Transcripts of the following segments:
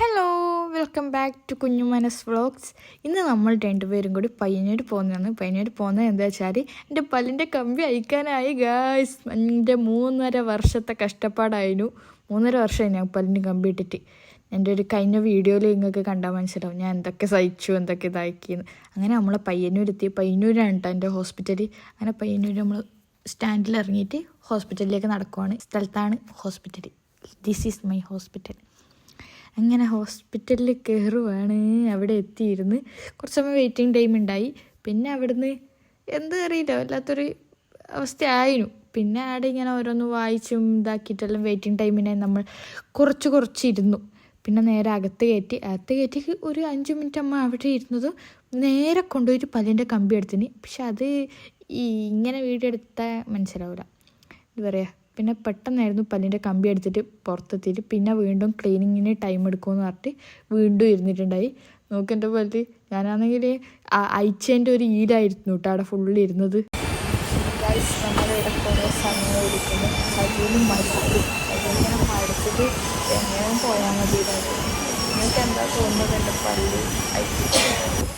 Hello welcome back to കുഞ്ഞു മനസ് vlogs ഇന്ന് നമ്മൾ രണ്ടുപേരും കൂടി പയ്യന്നൂർ പോകുന്നതാണ്. പയ്യന്നൂർ പോകുന്നത് എന്താ വെച്ചാൽ എന്റെ പല്ലിന്റെ കമ്പി അയക്കാനായി ഗായ്സ് എന്റെ മൂന്നര വർഷത്തെ കഷ്ടപ്പാടായിരുന്നു. മൂന്നര വർഷമായി ഞാൻ പല്ലിന്റെ കമ്പി ഇട്ടിട്ട്. എന്റെ ഒരു കഴിഞ്ഞ വീഡിയോയിൽ നിങ്ങൾക്ക് കണ്ടാൽ മനസ്സിലാവും. ഞാൻ എന്തൊക്കെ സഹിച്ചു എന്തൊക്കെ ഇതാക്കിയെന്ന്. അങ്ങനെ നമ്മൾ പയ്യന്നൂരെത്തി. പയ്യന്നൂരാണ് കേട്ടോ എന്റെ ഹോസ്പിറ്റലിൽ അങ്ങനെ പയ്യന്നൂർ നമ്മൾ സ്റ്റാൻഡിൽ ഇറങ്ങിയിട്ട് ഹോസ്പിറ്റലിലേക്ക് നടക്കുവാണ്. സ്ഥലത്താണ് hospital this is my hospital അങ്ങനെ ഹോസ്പിറ്റലിൽ കയറുവാണ് അവിടെ എത്തിയിരുന്ന്. കുറച്ച് സമയം വെയിറ്റിംഗ് ടൈം ഉണ്ടായി പിന്നെ അവിടുന്ന് എന്താ അറിയില്ല വല്ലാത്തൊരു അവസ്ഥയായിരുന്നു. പിന്നെ ആടെ ഇങ്ങനെ ഓരോന്ന് വായിച്ചും ഇതാക്കിയിട്ടെല്ലാം വെയിറ്റിംഗ് ടൈമിനെ നമ്മൾ കുറച്ച് കുറച്ചിരുന്നു പിന്നെ നേരെ അകത്ത് കയറ്റി. അകത്ത് കയറ്റി ഒരു അഞ്ച് മിനിറ്റ് അമ്മ അവിടെ ഇരുന്നതും നേരെ കൊണ്ടുപോയിട്ട് പല്ലിന്റെ കമ്പി എടുത്തിന്. പക്ഷെ അത് ഈ ഇങ്ങനെ വീഡിയോ എടുത്താൽ മനസ്സിലാവില്ല എന്താ പറയുക പിന്നെ പെട്ടെന്നായിരുന്നു പല്ലിന്റെ കമ്പി എടുത്തിട്ട് പുറത്തെത്തിയിട്ട് പിന്നെ വീണ്ടും ക്ലീനിങ്ങിന് ടൈം എടുക്കുമെന്ന് പറഞ്ഞിട്ട് വീണ്ടും ഇരുന്നിട്ടുണ്ടായി. നോക്ക് എന്റെ പല്ല് ഞാനാണെങ്കിൽ അയച്ചതിന്റെ ഒരു ഈലായിരുന്നു കേട്ടോ അവിടെ ഫുള്ള് ഇരുന്നത്. പോയാൽ മതി നിങ്ങൾക്ക് എന്താ തോന്നുന്നത് എന്റെ പല്ല്? ഇപ്പോൾ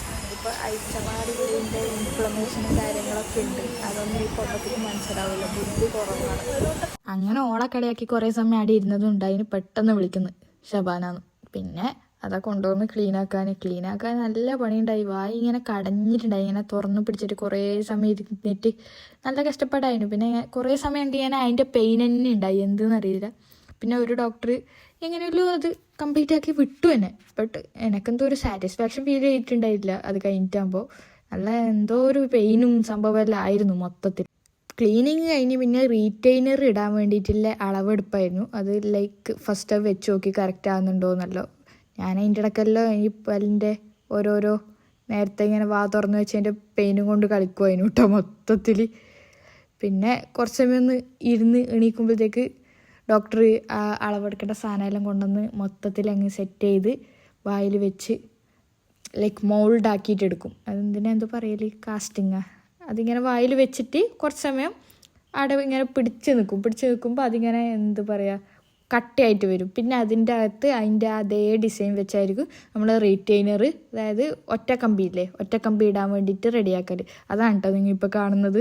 അയച്ചമാരിന്റെ ഇൻഫ്ലമേഷനും കാര്യങ്ങളൊക്കെ ഉണ്ട്. അതൊന്നും ഈ പൊട്ടത്തിൽ മനസ്സിലാവില്ല ബുദ്ധി കുറവാണ്. അങ്ങനെ ഓണക്കടയാക്കി കുറെ സമയം അവിടെ ഇരുന്നതും അതിന് പെട്ടെന്ന് വിളിക്കുന്നു. ഷബാനാന്ന് പിന്നെ അതാ കൊണ്ടുവന്ന് ക്ലീൻ ആക്കാൻ. നല്ല പണിയുണ്ടായി. വായി ഇങ്ങനെ കടഞ്ഞിട്ടുണ്ടായി. ഇങ്ങനെ തുറന്നു പിടിച്ചിട്ട് കുറേ സമയം ഇരുന്നിട്ട് നല്ല കഷ്ടപ്പാടായിരുന്നു. പിന്നെ കുറേ സമയം ഉണ്ട് ഞാൻ അതിന്റെ പെയിൻ തന്നെ ഉണ്ടായി. എന്തെന്ന് അറിയില്ല. പിന്നെ ഒരു ഡോക്ടർ എങ്ങനെയല്ലോ അത് കംപ്ലീറ്റ് ആക്കി വിട്ടു എന്നെ. ബട്ട് എനിക്കെന്തോ ഒരു സാറ്റിസ്ഫാക്ഷൻ ഫീൽ ചെയ്തിട്ടുണ്ടായില്ല. അത് കഴിഞ്ഞിട്ടാകുമ്പോൾ നല്ല എന്തോ ഒരു പെയിനും സംഭവമെല്ലാം ആയിരുന്നു മൊത്തത്തിൽ. ക്ലീനിങ് കഴിഞ്ഞ് പിന്നെ റീറ്റെയിനർ ഇടാൻ വേണ്ടിയിട്ടുള്ള അളവെടുപ്പായിരുന്നു. അത് ലൈക്ക് ഫസ്റ്റ് വെച്ച് നോക്കി കറക്റ്റ് ആകുന്നുണ്ടോ എന്നല്ലോ. ഞാൻ അതിന്റെ ഇടയ്ക്കല്ലോ ഈ പല്ലിന്റെ ഓരോരോ നേരത്തെ ഇങ്ങനെ വാ തുറന്ന് വെച്ചതിന്റെ പെയിനും കൊണ്ട് കളിക്കുമായിരുന്നു കേട്ടോ മൊത്തത്തിൽ. പിന്നെ കുറച്ച് സമയം ഒന്ന് ഇരുന്ന് എണീക്കുമ്പോഴത്തേക്ക് ഡോക്ടർ അളവെടുക്കേണ്ട സാധനമെല്ലാം കൊണ്ടുവന്ന് മൊത്തത്തിൽ അങ്ങ് സെറ്റ് ചെയ്ത് വായിൽ വെച്ച് ലൈക്ക് മോൾഡ് ആക്കിയിട്ട് എടുക്കും അതെന്തിനാ എന്തോ പറയൽ? കാസ്റ്റിങ്ങാ അതിങ്ങനെ വായിൽ വെച്ചിട്ട് കുറച്ച് സമയം അവിടെ ഇങ്ങനെ പിടിച്ച് നിൽക്കും. പിടിച്ച് നിൽക്കുമ്പോൾ അതിങ്ങനെ എന്ത് പറയുക കട്ടയായിട്ട് വരും. പിന്നെ അതിന്റെ അകത്ത് അതിന്റെ അതേ ഡിസൈൻ വെച്ചായിരിക്കും നമ്മൾ റീറ്റെയിനർ അതായത് ഒറ്റ കമ്പി ഇല്ലേ ഒറ്റ കമ്പി ഇടാൻ വേണ്ടിയിട്ട് റെഡിയാക്കൽ അതാണ് കേട്ടോ നിങ്ങൾ ഇപ്പോൾ കാണുന്നത്.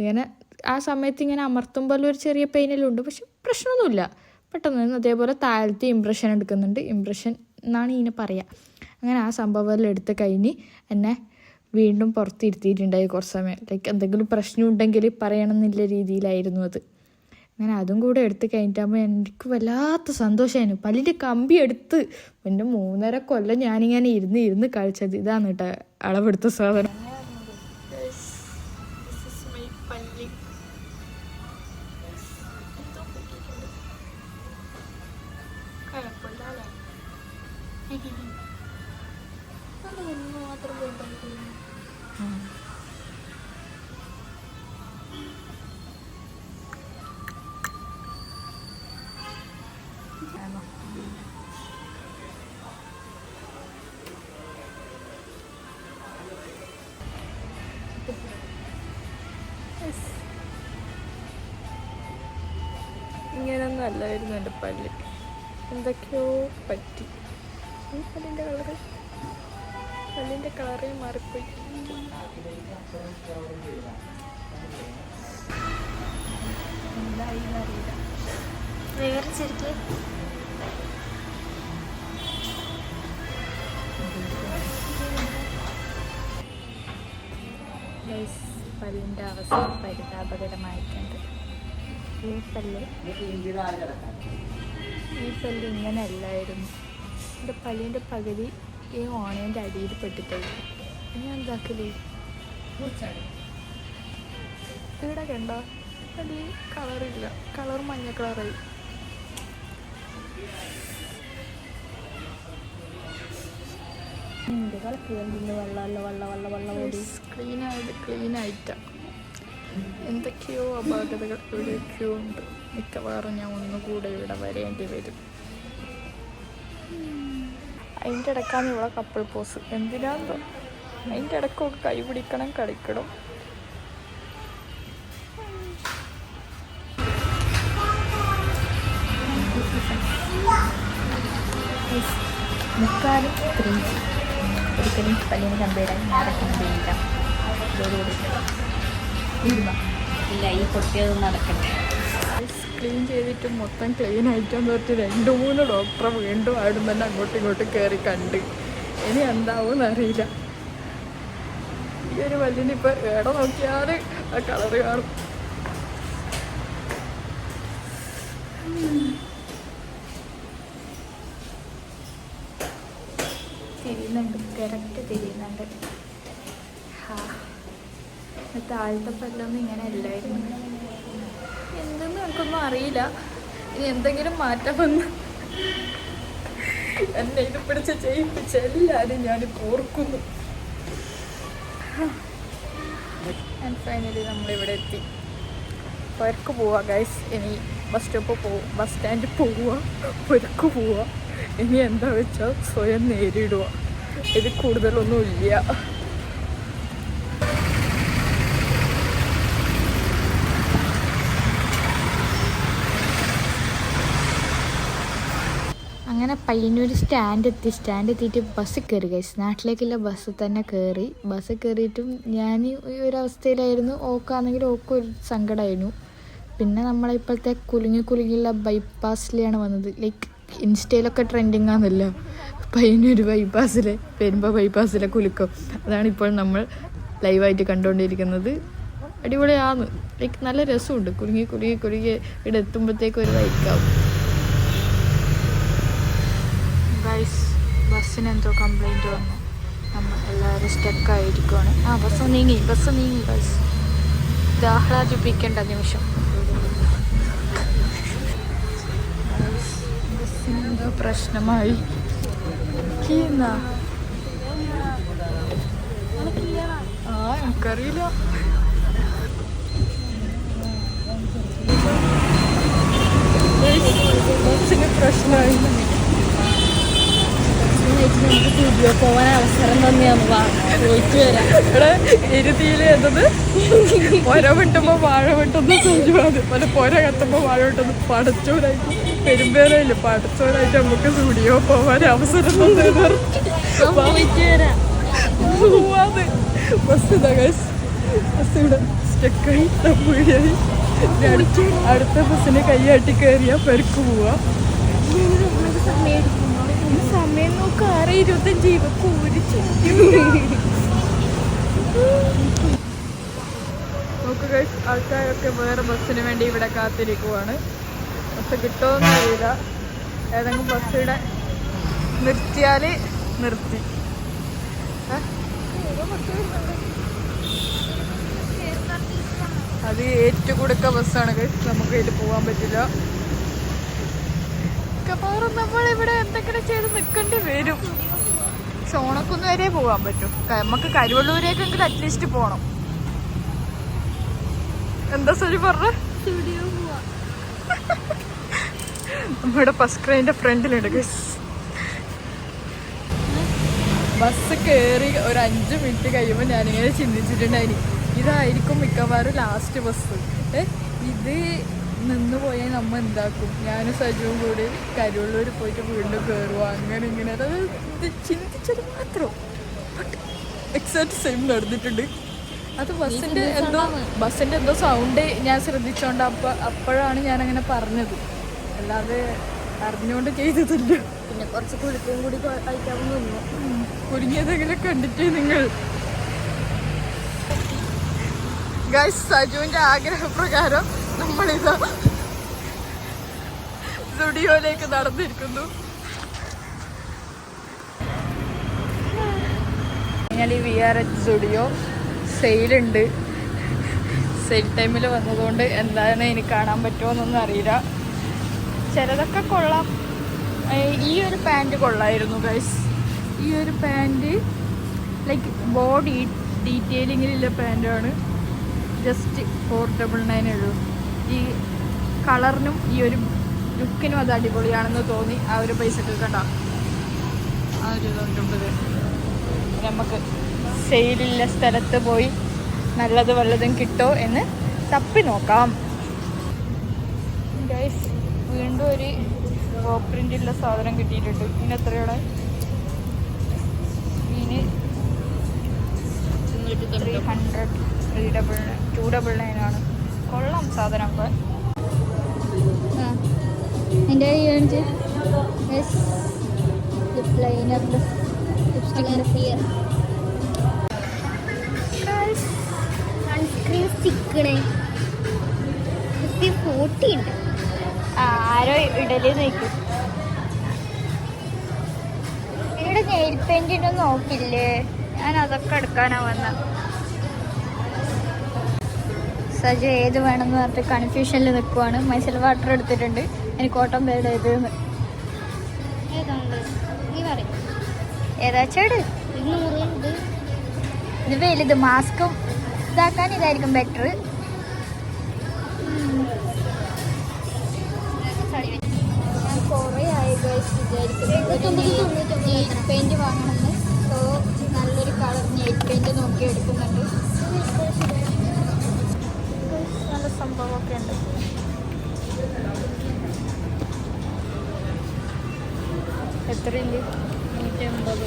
ഇങ്ങനെ ആ സമയത്ത് ഇങ്ങനെ അമർത്തുമ്പോൾ ഒരു ചെറിയ പെയിനെല്ലാം ഉണ്ട്. പക്ഷെ പ്രശ്നമൊന്നുമില്ല. പെട്ടെന്ന് അതേപോലെ താഴത്തെ ഇമ്പ്രഷൻ എടുക്കുന്നുണ്ട്. ഇമ്പ്രഷൻ എന്നാണ് ഇതിനെ പറയുക അങ്ങനെ ആ സംഭവമെല്ലാം എടുത്ത് കഴിഞ്ഞ് എന്നെ വീണ്ടും പുറത്തിരുത്തിയിട്ടുണ്ടായി കുറച്ച് സമയം. ലൈക്ക് എന്തെങ്കിലും പ്രശ്നം ഉണ്ടെങ്കിൽ പറയണമെന്നില്ല രീതിയിലായിരുന്നു അത്. അങ്ങനെ അതും കൂടെ എടുത്ത് കഴിഞ്ഞിട്ടാകുമ്പോൾ എനിക്ക് വല്ലാത്ത സന്തോഷമായിരുന്നു പല്ലിന്റെ കമ്പി എടുത്ത് പിന്നെ മൂന്നര കൊല്ലം ഞാനിങ്ങനെ ഇരുന്ന് ഇരുന്ന് കഴിച്ചത് ഇതാണ് കേട്ടോ അളവെടുത്ത സാധനം. ഇങ്ങനൊന്നും അല്ലായിരുന്നു എന്റെ പല്ല്. എന്തൊക്കെയോ പറ്റി. പല്ലിന്റെ കളറ്. പല്ലിന്റെ കളറേ മാറിപ്പോയി. പല്ലിന്റെ അവസ്ഥ പരിതാപകരമായിട്ടുണ്ട്. ഈ പല്ല് ഈ പല്ല് ഇങ്ങനെ അല്ലായിരുന്നു എന്റെ പല്ലിന്റെ പകുതി ഈ ഓണേന്റെ അടിയിൽ പെട്ടിട്ടായിരുന്നു ഞാൻ എന്താക്കലേ? ഇവിടെ കണ്ടോ? അടി കളറില്ല കളർ മഞ്ഞ കളറായി ക്ലീൻ ആയത് ക്ലീൻ ആയിട്ടാണ് എന്തൊക്കെയോ അപാകതകൾ ഇവിടെയൊക്കെയോ ഉണ്ട് മിക്കവാറും ഞാൻ ഒന്നുകൂടെ ഇവിടെ വരേണ്ടി വരും. അതിന്റെ ഇടക്കാണ് ഇവിടെ കപ്പിൾ പോസ് എന്തിനാന്ന്? അതിന്റെ ഇടക്കൊക്കെ കൈ പിടിക്കണം കളിക്കണം. മുക്കാലും ത്രീ ജി ഒരിക്കലും പല്ലിന് കമ്പയർ ഇതോടുകൂടി. ഇല്ല ഈ പൊട്ടിയത് നടക്കട്ടെ. ക്ലീൻ ചെയ്തിട്ട് മൊത്തം ക്ലീൻ ആയിട്ടെന്ന് പറഞ്ഞിട്ട് രണ്ട് മൂന്ന് ഡോക്ടറെ വീണ്ടും അവിടെ തന്നെ അങ്ങോട്ടും ഇങ്ങോട്ടും കയറി കണ്ട്. ഇനി എന്താവും അറിയില്ല. ഈ ഒരു വല്ലിന് ഇപ്പൊ ഏട നോക്കിയാൽ ആ കളറ് കാണും. തിരിയുന്നുണ്ട്. കറക്റ്റ് തിരിയുന്നുണ്ട്. ഹാ. താഴത്തെ ഇങ്ങനെ അല്ലായിരുന്നു. നമുക്കൊന്നും അറിയില്ല. ഇനി എന്തെങ്കിലും മാറ്റം വന്ന് എന്നെ ഇത് പിടിച്ച് ചെയ്യിപ്പിച്ച ഞാൻ ഓർക്കുന്നു ആൻഡ് ഫൈനലി നമ്മളിവിടെ എത്തി. പുരക്ക് പോവാ ഗൈസ് ഇനി ബസ് സ്റ്റോപ്പ് പോവും. ബസ് സ്റ്റാൻഡിൽ പോവുക പുരക്ക് പോവുക ഇനി എന്താ വെച്ചാൽ സ്വയം നേരിടുക ഇത് കൂടുതലൊന്നും ഇല്ല അങ്ങനെ പയ്യന്നൂർ സ്റ്റാൻഡ് എത്തി. സ്റ്റാൻഡ് എത്തിയിട്ട് ബസ് കയറി കഴിച്ചു നാട്ടിലേക്കുള്ള ബസ് തന്നെ കയറി ബസ് കയറിയിട്ടും ഞാൻ ഈ ഒരു അവസ്ഥയിലായിരുന്നു. ഓക്കാണെങ്കിൽ ഓക്ക് ഒരു സങ്കടമായിരുന്നു പിന്നെ നമ്മളിപ്പോഴത്തെ കുലുങ്ങി കുലുങ്ങിയുള്ള ബൈപ്പാസിലാണ് വന്നത്. ലൈക്ക് ഇൻസ്റ്റയിലൊക്കെ ട്രെൻഡിങ് ആണല്ലോ. പയ്യന്നൂർ ബൈപ്പാസിലെ പെരുമ്പ ബൈപ്പാസിലെ കുലുക്കം. അതാണ് ഇപ്പോൾ നമ്മൾ ലൈവായിട്ട് കണ്ടുകൊണ്ടിരിക്കുന്നത് അടിപൊളിയാണ്. ലൈക്ക് നല്ല രസമുണ്ട്. കുലുങ്ങി കുലുങ്ങി കുലുങ്ങി ഇവിടെ എത്തുമ്പോഴത്തേക്ക് ഒരു വൈക്കാവും ഗൈസ് ബസ്സിന് എന്തോ കംപ്ലൈന്റ് വന്നു നമ്മൾ എല്ലാവരും സ്റ്റക്കായിരിക്കുവാണ് ആ ബസ് നീങ്ങി ബസ് നീങ്ങി ബസ് ഇത് ആഹ്ലാദിപ്പിക്കേണ്ട നിമിഷം. Guys, ബസ്സിന് എന്തോ പ്രശ്നമായി? ആ എനിക്കറിയില്ല. ബസ്സിന് പ്രശ്നമായി. സ്റ്റുഡിയോ പോവാൻ അവസരം തന്നെയാണ് പോയിട്ട് വരാം. ഇവിടെ ഇരുതിയിൽ എന്നത് പുര വിട്ടുമ്പോ വാഴ വിട്ടുന്ന പുര വാഴ പടച്ചോരായിട്ട് പെരുമ്പേരയില്ല പടച്ചോരായിട്ട് നമുക്ക് സ്റ്റുഡിയോ പോവാൻ അവസരം തന്നത് പോയിട്ട് വരാം. പോവാത് ബസ് ഇതാ ഗൈസ് ബസ് ഇവിടെ സ്റ്റക്കായി തപ്പുകയായി അടുത്ത ബസ്സിന് കൈയാട്ടി കയറിയാ പെരുക്ക് പോവാ. ഈ ഇരുപത്തഞ്ച് ഇവക്ക് ഒരു നോക്ക് ആൾക്കാരൊക്കെ വേറെ ബസ്സിന് വേണ്ടി ഇവിടെ കാത്തിരിക്കുവാണ്. ബസ് കിട്ടുമെന്ന് അറിയില്ല. ഏതെങ്കിലും ബസ് ഇവിടെ നിർത്തിയാൽ നിർത്തി അത് ഏറ്റുകൊടുക്ക ബസ്സാണ് നമുക്ക് ഇതിൽ പോകാൻ പറ്റില്ല. മിക്കവാറും നമ്മൾ ഇവിടെ എന്തെങ്കിലും ചെയ്ത് നിൽക്കേണ്ടി വരും. ചോണക്കുന്ന് വരെ പോകാൻ പറ്റും. നമുക്ക് കരുവള്ളൂരേക്കെങ്കിലും അറ്റ്ലീസ്റ്റ് പോകണം എന്താ സരി പറഞ്ഞ? നമ്മുടെ ഫസ്ക്രൈന്റെ ഫ്രണ്ടിലുണ്ട് ഗസ് ബസ് കയറി ഒരു അഞ്ച് മിനിറ്റ് കഴിയുമ്പോൾ ഞാനിങ്ങനെ ചിന്തിച്ചിട്ടുണ്ടായിരുന്നു ഇതായിരിക്കും മിക്കവാറും ലാസ്റ്റ് ബസ് ഇത് നിന്ന് പോയാൽ നമ്മ എന്താക്കും ഞാൻ സജുവും കൂടി കരുവള്ളൂർ പോയിട്ട് വീണ്ടും കയറുക അങ്ങനെ ഇങ്ങനെ. അത് ചിന്തിച്ചത് മാത്രം. എക്സാക്ട് സെയിം നടന്നിട്ടുണ്ട്. അത് ബസ്സിന്റെ എന്തോ ബസ്സിന്റെ എന്തോ സൗണ്ട് ഞാൻ ശ്രദ്ധിച്ചോണ്ട് അപ്പ അപ്പോഴാണ് ഞാൻ അങ്ങനെ പറഞ്ഞത്. അല്ലാതെ അറിഞ്ഞുകൊണ്ട് ചെയ്തതില്ല. പിന്നെ കുറച്ച് കുളിക്കും കൂടി കഴിക്കാമെന്ന് നിന്നു. കുടുങ്ങിയതെങ്കിലും കണ്ടിട്ട് നിങ്ങൾ. ഗൈസ് സജുവിന്റെ ആഗ്രഹപ്രകാരം നമ്മളിത് സ്റ്റുഡിയോയിലേക്ക് നടന്നിരിക്കുന്നു. ഞാൻ ഈ വി ആർ എച്ച് സ്റ്റുഡിയോ സെയിലുണ്ട് സെയിൽ ടൈമിൽ വന്നതുകൊണ്ട് എന്താണ് എനിക്ക് കാണാൻ പറ്റുമോന്നൊന്നും അറിയില്ല. ചിലതൊക്കെ കൊള്ളാം. ഈ ഒരു പാന്റ് കൊള്ളായിരുന്നു ഗൈസ് ഈ ഒരു പാന്റ് ലൈക്ക് ബോഡി ഡീറ്റെയിലിങ്ങിലുള്ള പാന്റാണ് ജസ്റ്റ് ഫോർ ഡബിൾ നയൻ ഉള്ളൂ. ഈ കളറിനും ഈ ഒരു ലുക്കിനും അത് അടിപൊളിയാണെന്ന് തോന്നി. ആ ഒരു പൈസക്ക് കേട്ടോ. ആ ഒരു തൊണ്ണൂറ്റൊമ്പത്. നമുക്ക് സെയിലുള്ള സ്ഥലത്ത് പോയി നല്ലത് വല്ലതും കിട്ടോ എന്ന് തപ്പി നോക്കാം. ഗൈസ് വീണ്ടും ഒരു പ്രിന്റുള്ള സാധനം കിട്ടിയിട്ടുണ്ട്. ഇതിന് എത്രയോടെ nine three hundred three double two double nine ആണ്. കൊള്ളാം സാധനം ഒക്കെ എന്റെ കാണിച്ച്. ലിപ് ലൈനർ ലിപ്സ്റ്റിക്കിന്റെ ഫിയർ സൺസ്ക്രീൻ സ്റ്റിക്കണേ ഫോർട്ടി ഉണ്ട്. ആരോ ഇടൽ നിൽക്കും ഇവിടെ നെയിൽ പെയിന്റിനും നോക്കില്ലേ? ഞാൻ അതൊക്കെ എടുക്കാനാ വന്ന. സജു ഏത് വേണമെന്ന് പറഞ്ഞിട്ട് കൺഫ്യൂഷനിൽ നിൽക്കുവാണ് മൈസൽ വാട്ടർ എടുത്തിട്ടുണ്ട്. എനിക്ക് ഓട്ടം പേട് ഏത്? ഏതാ ചെട്? ഇത് വലുത്. മാസ്കും ഇതാക്കാൻ ഇതായിരിക്കും ബെറ്റർ കുറേ ആയി വിചാരിക്കുന്നത് നെയിൽ വാങ്ങണമെന്ന് സോ നല്ലൊരു കളർ നെയിൽ പെയിന്റ് നോക്കി എടുക്കുന്നുണ്ട്. നല്ല സംഭവമൊക്കെ ഉണ്ട്. എത്രയില്ല നൂറ്റി അമ്പത്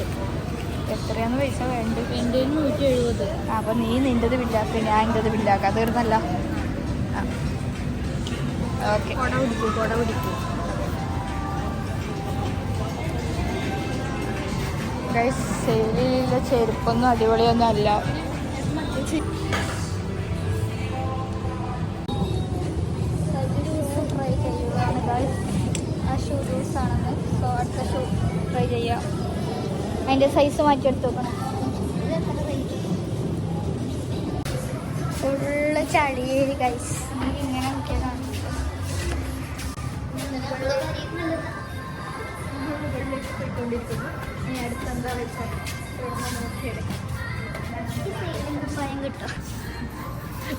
എത്രയാന്ന് പൈസ വേണ്ടത് എന്റെ നൂറ്റി എഴുപത് അപ്പൊ നീ നിന്റത് ബില്ലാക്ക് ഞാൻ എന്റെത് ബില്ലാക്ക തീർന്നല്ല. ഓക്കെ. കുട പിടിക്കൂ കുട പിടിക്കൂ. ഗൈസ് സെയിലിലെ ചെരുപ്പൊന്നും അടിപൊളിയൊന്നും അല്ല. അതിന്റെ സൈസ് മാറ്റിയെടുത്ത് നോക്കണം ഫുള്ള് ചളിയേരി കൈസ് ഇങ്ങനെ നോക്കിയതാണ്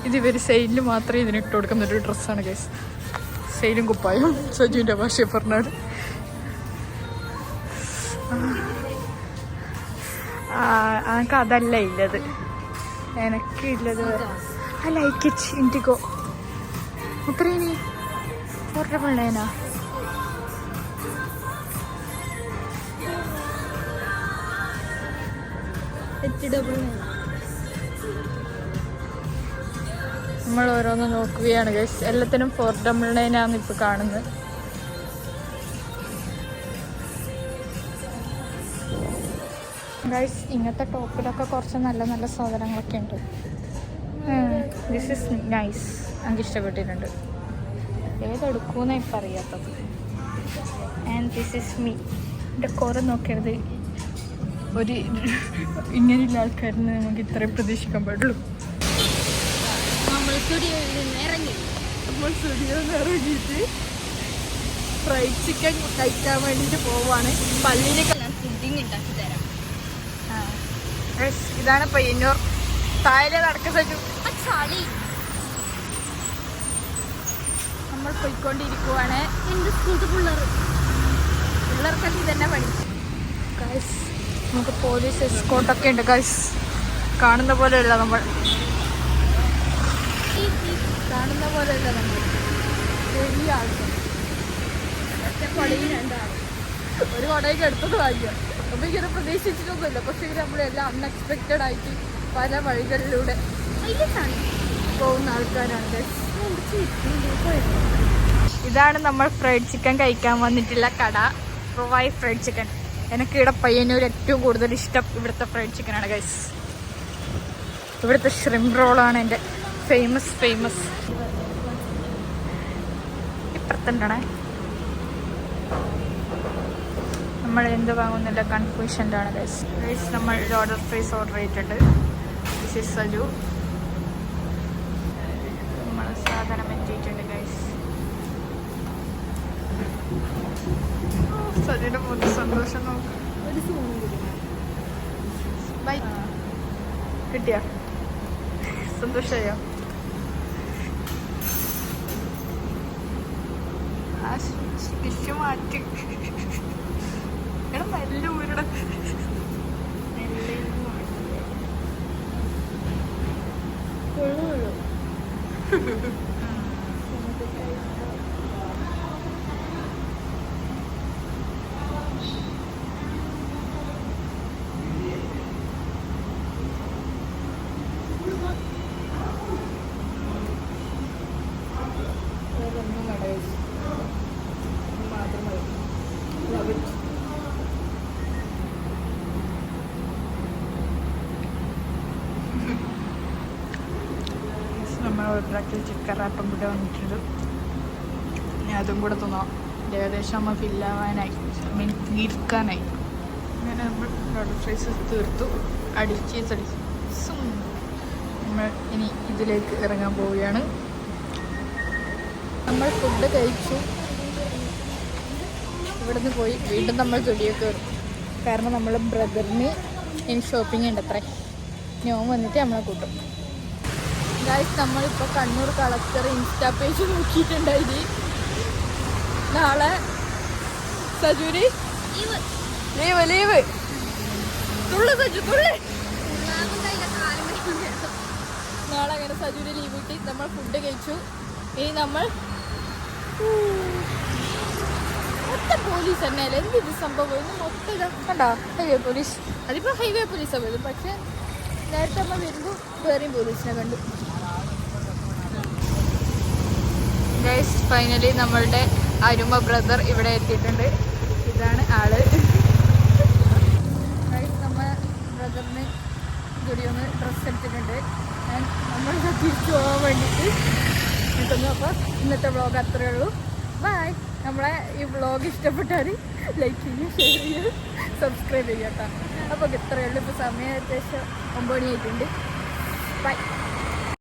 ഇത് ഇവർ സെയിലിൽ മാത്രമേ ഇതിന് ഇട്ട് കൊടുക്കുന്ന ഒരു ഡ്രസ്സാണ് ഗൈസ് സെയിലും കുപ്പായും സജുവിന്റെ ഭാഷ പറഞ്ഞാട് എനിക്ക് അതല്ല ഇല്ലത്. എനിക്ക് ഇല്ലത്. I like it indigo. മുത്രേനി portable H നമ്മൾ ഓരോന്ന് നോക്കുകയാണ് ഗൈസ് എല്ലാത്തിനും ഫോർ ഡബിൾ നയനാണ് ആണ് ഇപ്പോൾ കാണുന്നത്. ഗൈസ് ഇങ്ങനത്തെ ടോപ്പിലൊക്കെ കുറച്ച് നല്ല നല്ല സാധനങ്ങളൊക്കെ ഉണ്ട്. ദിസ് ഇസ് നൈസ് എനിക്ക് ഇഷ്ടപ്പെട്ടിട്ടുണ്ട്. ഏതെടുക്കൂന്നാ ഇപ്പം അറിയാത്തത്. ആൻഡ് ദിസ് ഇസ് മീ എന്റെ കുറേ നോക്കരുത്. ഒരു ഇങ്ങനെയുള്ള ആൾക്കാരിൽ നിന്ന് നമുക്ക് ഇത്രയും പ്രതീക്ഷിക്കാൻ പാടുള്ളൂ. നമ്മൾ സ്റ്റുഡിയോയിൽ നിന്ന് ഇറങ്ങി. നമ്മൾ സ്റ്റുഡിയോയിൽ ഇറങ്ങിയിട്ട് ഫ്രൈഡ് ചിക്കൻ കഴിക്കാൻ വേണ്ടിയിട്ട് പോവാണ്. പള്ളിയിലേക്ക് ഞാൻ ഫുഡിങ് ഉണ്ടാക്കി തരാം. ഇതാണ് പയ്യന്നൂർ താഴെ നടക്ക സജു നമ്മൾ പോയിക്കൊണ്ടിരിക്കുവാണ്. എന്റെ സ്കൂൾ പിള്ളേർ? പിള്ളേർക്കൊക്കെ ഇതന്നെ പഠിച്ചു ഗൈസ് നമുക്ക് പോലീസ് എസ്കോട്ടൊക്കെ ഉണ്ട് ഗൈസ് കാണുന്ന പോലെയല്ല നമ്മൾ. കാണുന്ന പോലെയല്ല നമ്മൾ. വലിയ ആൾക്കാർ. ഒറ്റ കൊടയിൽ രണ്ടാൾ. ഒരു കൊടയൊക്കെ എടുത്തത് വാങ്ങിക്കാം അപ്പൊ ഇങ്ങനെ പ്രതീക്ഷിച്ചിട്ടൊന്നുമില്ല. പക്ഷെ നമ്മളെല്ലാം അൺഎക്സ്പെക്റ്റഡ് ആയിട്ട് പല വഴികളിലൂടെ പോകുന്ന ആൾക്കാരാണ്. ഇതാണ് നമ്മൾ ഫ്രൈഡ് ചിക്കൻ കഴിക്കാൻ വന്നിട്ടുള്ള കട. പ്രൊവൈ ഫ്രൈഡ് ചിക്കൻ എനിക്ക് ഇവിടെ പയ്യന്നൂർ ഏറ്റവും കൂടുതൽ ഇഷ്ടം ഇവിടുത്തെ ഫ്രൈഡ് ചിക്കനാണ് ഗൈസ് ഇവിടുത്തെ ഷ്രിം റോളാണ് എന്റെ ഫേമസ് ഫേമസ് ഇപ്പുറത്തുണ്ടണേ നമ്മൾ എന്ത് വാങ്ങുന്നില്ല കൺഫ്യൂഷനിലാണ് ഗൈസ് ഗൈസ് നമ്മൾ ഓർഡർ പ്രൈസ് ഓർഡർ ചെയ്തിട്ടുണ്ട്. ദിസ് ഇസ് സജു നമ്മൾ സാധനം എത്തിയിട്ടുണ്ട് ഗൈസ് സജുവിന്റെ മുഖത്ത് സന്തോഷം ബൈ കിട്ടിയ? സന്തോഷമായോ ആ സ്റ്റിച്ച് മാറ്റി. എടാ ഒരാൾക്ക് ചിക്കൻ റാപ്പും കൂടെ വന്നിട്ടുണ്ട്. ഞാൻ അതും കൂടെ തിന്നാം ഏകദേശം നമ്മൾ ഫില്ലാവാനായി മീൻ തീർക്കാനായി അങ്ങനെ നമ്മൾ ലോഡർ ഫ്രൈസ് തീർത്തു. അടിച്ച് അടിച്ചു നമ്മൾ ഇനി ഇതിലേക്ക് ഇറങ്ങാൻ പോവുകയാണ്. നമ്മൾ ഫുഡ് കഴിച്ചു. ഇവിടുന്ന് പോയി. വീണ്ടും നമ്മൾ ജോലിയൊക്കെ കയറും കാരണം നമ്മൾ ബ്രദറിന് ഇനി ഷോപ്പിംഗ് ഉണ്ട് അത്രേ ഞാൻ വന്നിട്ട് നമ്മളെ കൂട്ടും. ഗായ്സ് നമ്മളിപ്പോൾ കണ്ണൂർ കളക്ടർ ഇൻസ്റ്റാ പേജ് നോക്കിയിട്ടുണ്ടായി നാളെ സജൂരി ലീവ്. ലീവ് തുള്ളു സജു തുള്ളു. നാളെ അങ്ങനെ സജൂരി ലീവ് കിട്ടി നമ്മൾ ഫുഡ് കഴിച്ചു. ഇനി നമ്മൾ മൊത്തം പോലീസ് തന്നെയല്ലേ? എന്ത് ഇത് സംഭവം? ഇന്ന് മൊത്തം ഇതാ കണ്ടോ? ഹൈവേ പോലീസ് അതിപ്പോ ഹൈവേ പോലീസാണ് വരുന്നത് പക്ഷേ നേരത്തെ നമ്മൾ വരുമ്പോൾ വേറെയും പോലീസിനെ കണ്ടു. ഗൈസ് ഫൈനലി നമ്മളുടെ അരുമ ബ്രദർ ഇവിടെ എത്തിയിട്ടുണ്ട്. ഇതാണ് ആൾ. നമ്മ ബ്രദറിന് ഒന്ന് ഡ്രസ്സ് എടുത്തിട്ടുണ്ട്. നമ്മൾ തിരിച്ചു പോകാൻ വേണ്ടിയിട്ട് കിട്ടുന്നു അപ്പോൾ ഇന്നത്തെ വ്ളോഗ് അത്രയേ ഉള്ളൂ. ബൈ നമ്മളെ ഈ വ്ളോഗ് ഇഷ്ടപ്പെട്ടാൽ ലൈക്ക് ചെയ്യുക ഷെയർ ചെയ്യുക സബ്സ്ക്രൈബ് ചെയ്യുക കേട്ടോ. അപ്പോൾ ഇത്രയേ ഉള്ളൂ. ഇപ്പോൾ സമയം ഏകദേശം ഒമ്പത് മണിയായിട്ടുണ്ട് ബൈ